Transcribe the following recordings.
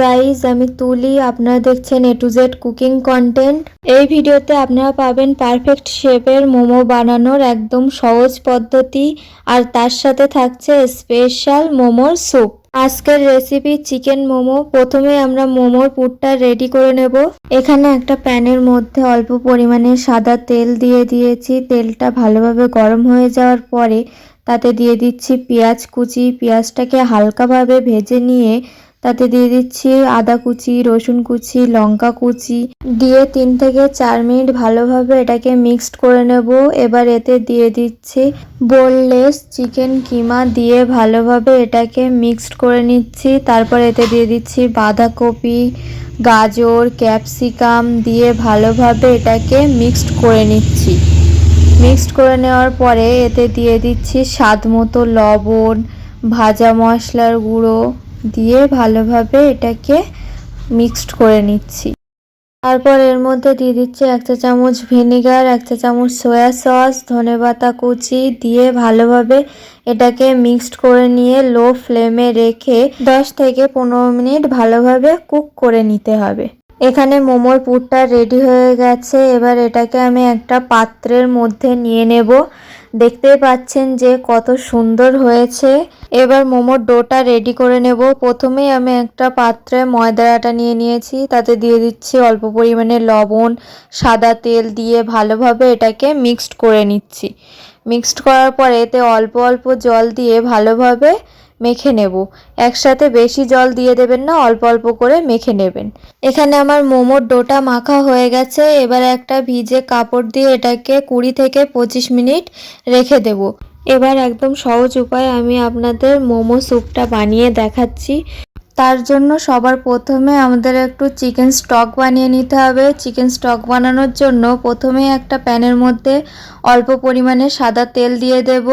Guys আমি তুলি। আপনারা দেখছেন A to Z cooking content এই ভিডিওতে আপনারা পাবেন পারফেক্ট শেপের মোমো বানানোর একদম সহজ পদ্ধতি, আর তার সাথে থাকছে স্পেশাল মোমোর স্যুপ আজকের রেসিপি চিকেন মোমো। প্রথমে আমরা মোমোর পুরটা রেডি করে নেব। এখানে একটা প্যানের মধ্যে অল্প পরিমাণে সাদা তেল দিয়ে দিয়েছি। তেলটা ভালোভাবে গরম হয়ে যাওয়ার পরে তাতে দিয়ে দিচ্ছি পেঁয়াজ কুচি। পেঁয়াজটাকে হালকাভাবে ভেজে নিয়ে তাতে দিয়ে দিচ্ছি আদা কুচি, রসুন কুচি, লঙ্কা কুচি। দিয়ে তিন থেকে চার মিনিট ভালোভাবে এটাকে মিক্সড করে নেব। এবার এতে দিয়ে দিচ্ছি বোনলেস চিকেন কিমা দিয়ে ভালোভাবে এটাকে মিক্সড করে নিচ্ছি। তারপর এতে দিয়ে দিচ্ছি বাঁধাকপি, গাজর, ক্যাপসিকাম দিয়ে ভালোভাবে এটাকে মিক্সড করে নিচ্ছি। মিক্সড করে নেওয়ার পরে এতে দিয়ে দিচ্ছি স্বাদ মতো লবণ, ভাজা মশলার গুঁড়ো। দিয়ে ভালোভাবে এটাকে মিক্সড করে নিচ্ছি। তারপর এর মধ্যে দিয়ে দিচ্ছি এক চা চামচ ভিনিগার, এক চা চামচ সয়া সস ধনেপাতা কুচি দিয়ে ভালোভাবে এটাকে মিক্সড করে নিয়ে লো ফ্লেমে রেখে দশ থেকে পনেরো মিনিট ভালোভাবে কুক করে নিতে হবে। এখানে মোমোর পুরটা রেডি হয়ে গেছে। এবার এটাকে আমি একটা পাত্রের মধ্যে নিয়ে নেব। দেখতেই পাচ্ছেন যে কত সুন্দর হয়েছে। এবার মোমোর ডোটা রেডি করে নেব। প্রথমেই আমি একটা পাত্রে ময়দার আটা নিয়ে নিয়েছি। তাতে দিয়ে দিচ্ছি অল্প পরিমাণে লবণ, সাদা তেল দিয়ে ভালোভাবে এটাকে মিক্সড করে নিচ্ছি। মিক্সড করার পরে এতে অল্প অল্প জল দিয়ে ভালোভাবে মেখে নেব। একসাথে বেশি জল দিয়ে দেবেন না, অল্প অল্প করে মেখে নেবেন। এখানে আমার মোমোর ডোটা মাখা হয়ে গেছে। এবার একটা ভিজে কাপড় দিয়ে এটাকে কুড়ি থেকে পঁচিশ মিনিট রেখে দেব। এবার একদম সহজ উপায় আমি আপনাদের মোমো স্যুপটা বানিয়ে দেখাচ্ছি। তার জন্য সবার প্রথমে আমাদের একটু চিকেন স্টক বানিয়ে নিতে হবে। চিকেন স্টক বানানোর জন্য প্রথমে একটা প্যানের মধ্যে অল্প পরিমাণে সাদা তেল দিয়ে দেব।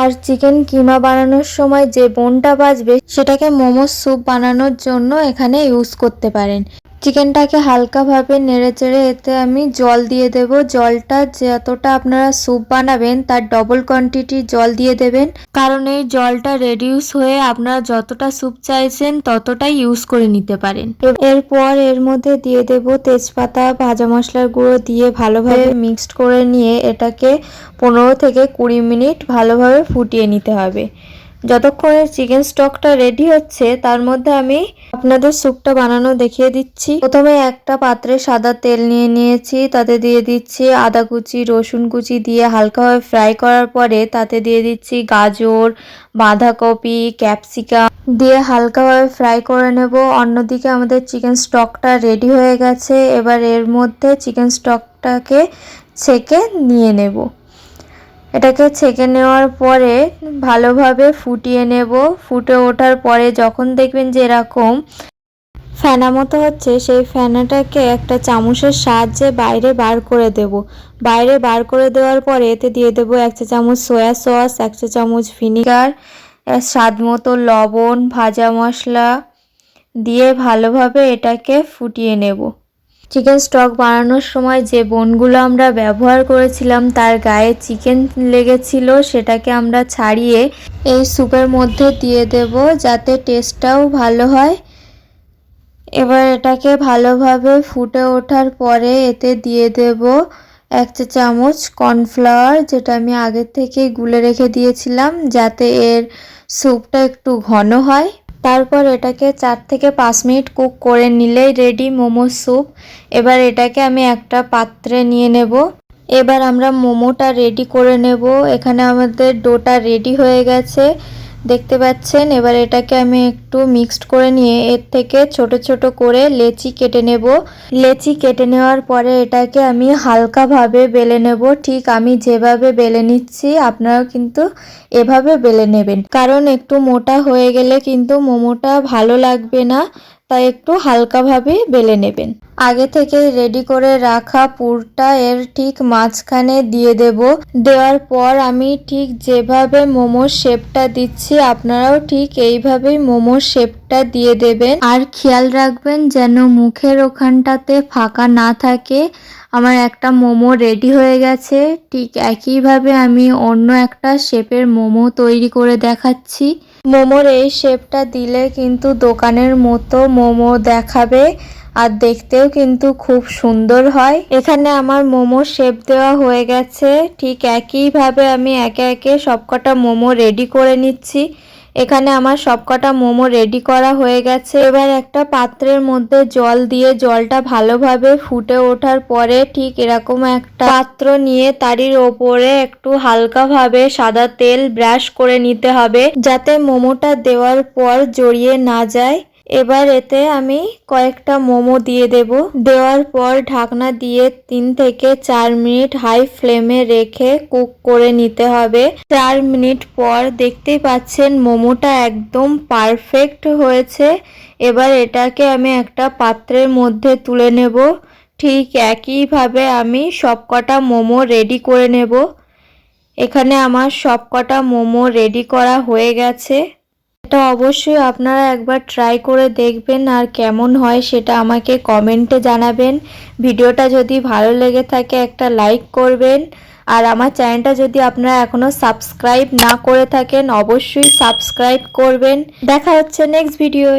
আর চিকেন কিমা বানানোর সময় যে বোনটা বাজবে, সেটাকে মোমো স্যুপ বানানোর জন্য এখানে ইউজ করতে পারেন। চিকেনটাকে হালকাভাবে নেড়ে চেড়ে এতে আমি জল দিয়ে দেব। জলটা যতটা আপনারা স্যুপ বানাবেন, তার ডবল কোয়ান্টিটি জল দিয়ে দেবেন। কারণ এই জলটা রেডিউস হয়ে আপনারা যতটা স্যুপ চাইছেন, ততটাই ইউজ করে নিতে পারেন। এরপর এর মধ্যে দিয়ে দেব তেজপাতা, ভাজা মশলার গুঁড়ো দিয়ে ভালোভাবে মিক্সড করে নিয়ে এটাকে পনেরো থেকে কুড়ি মিনিট ভালোভাবে ফুটিয়ে নিতে হবে। যতক্ষণে চিকেন স্টকটা রেডি হচ্ছে, তার মধ্যে আমি আপনাদের স্যুপটা বানানো দেখিয়ে দিচ্ছি। প্রথমে একটা পাত্রে সাদা তেল নিয়ে নিয়েছি, তাতে দিয়ে দিচ্ছি আদা কুচি, রসুন কুচি দিয়ে হালকাভাবে ফ্রাই করার পরে তাতে দিয়ে দিচ্ছি গাজর, বাঁধাকপি ক্যাপসিকাম দিয়ে হালকাভাবে ফ্রাই করে নেব। অন্যদিকে আমাদের চিকেন স্টকটা রেডি হয়ে গেছে, এবার এর মধ্যে চিকেন স্টকটাকে ছেঁকে নিয়ে নেব। এটাকে ছেঁকে নেওয়ার পরে ভালোভাবে ফুটিয়ে নেব। ফুটে ওঠার পরে যখন দেখবেন যে এরকম ফেনা মতো হচ্ছে, সেই ফেনাটাকে একটা চামচের সাহায্যে বাইরে বার করে দেব। বাইরে বার করে দেওয়ার পরে এতে দিয়ে দেব এক চা চামচ সয়া সস, এক চা চামচ ভিনিগার স্বাদ মতো লবণ, ভাজা মশলা দিয়ে ভালোভাবে এটাকে ফুটিয়ে নেব। চিকেন স্টক বানানোর সময় যে বোনগুলো আমরা ব্যবহার করেছিলাম, তার গায়ে চিকেন লেগেছিল, সেটাকে আমরা ছাড়িয়ে এই স্যুপের মধ্যে দিয়ে দেব যাতে টেস্টটাও ভালো হয়। এবার এটাকে ভালোভাবে ফুটে ওঠার পরে এতে দিয়ে দেব এক চা চামচ কর্নফ্লাওয়ার, যেটা আমি আগের থেকে গুলে রেখে দিয়েছিলাম, যাতে এর স্যুপটা একটু ঘন হয়। তারপর এটাকে চার থেকে পাঁচ মিনিট কুক করে নিলেই রেডি মোমো স্যুপ এবার এটাকে আমি একটা পাত্রে নিয়ে নেব। এবার আমরা মোমোটা রেডি করে নেব। এখানে আমাদের ডোটা রেডি হয়ে গেছে। দেখতে পাচ্ছেন, এবার এটাকে আমি একটু মিক্সড করে নিয়ে এর থেকে ছোট ছোট করে লেচি কেটে নেব। লেচি কেটে নেওয়ার পরে এটাকে আমি হালকাভাবে বেলে নেব। ঠিক আমি যেভাবে বেলে নিচ্ছি, আপনারাও কিন্তু এভাবে বেলে নেবেন। কারণ একটু মোটা হয়ে গেলে কিন্তু মোমোটা ভালো লাগবে না, তাই একটু হালকাভাবে বেলে নেবেন। আগে থেকে রেডি করে রাখা পুরটা এর ঠিক মাঝখানে দিয়ে দেব। দেওয়ার পর আমি ঠিক যেভাবে মোমোর শেপটা দিচ্ছি, আপনারাও ঠিক এইভাবেই মোমোর শেপটা দিয়ে দেবেন। আর খেয়াল রাখবেন যেন মুখের ওখানটাতে ফাঁকা না থাকে। আমার একটা মোমো রেডি হয়ে গেছে। ঠিক একইভাবে আমি অন্য একটা শেপের মোমো তৈরি করে দেখাচ্ছি। মোমোর এই শেপটা দিলে কিন্তু দোকানের মতো মোমো দেখাবে। আর দেখতেও কিন্তু খুব সুন্দর হয়। এখানে আমার মোমো শেপ দেওয়া হয়ে গেছে। ঠিক একইভাবে আমি একে একে সবকটা মোমো রেডি করে নিচ্ছি। এখানে আমার সবকটা মোমো রেডি করা হয়ে গেছে। এবার একটা পাত্রের মধ্যে জল দিয়ে জলটা ভালোভাবে ফুটে ওঠার পরে ঠিক এরকম একটা পাত্র নিয়ে তারির ওপরে একটু হালকাভাবে সাদা তেল ব্রাশ করে নিতে হবে, যাতে মোমোটা দেওয়ার পর জড়িয়ে না যায়। এবার এতে আমি কয়েকটা মোমো দিয়ে দেব। দেওয়ার পর ঢাকনা দিয়ে তিন থেকে চার মিনিট হাই ফ্লেমে রেখে কুক করে নিতে হবে। চার মিনিট পর দেখতেই পাচ্ছেন মোমোটা একদম পারফেক্ট হয়েছে। এবার এটাকে আমি একটা পাত্রের মধ্যে তুলে নেব। ঠিক একইভাবে আমি সবকটা মোমো রেডি করে নেব। এখানে আমার সবকটা মোমো রেডি করা হয়ে গেছে। এটা অবশ্যই আপনারা একবার ট্রাই করে দেখবেন আর কেমন হয় সেটা আমাকে কমেন্টে জানাবেন। ভিডিওটা যদি ভালো লেগে থাকে একটা লাইক করবেন। আর আমার চ্যানেলটা যদি আপনারা এখনও সাবস্ক্রাইব না করে থাকেন, অবশ্যই সাবস্ক্রাইব করবেন। দেখা হচ্ছে নেক্সট ভিডিওয়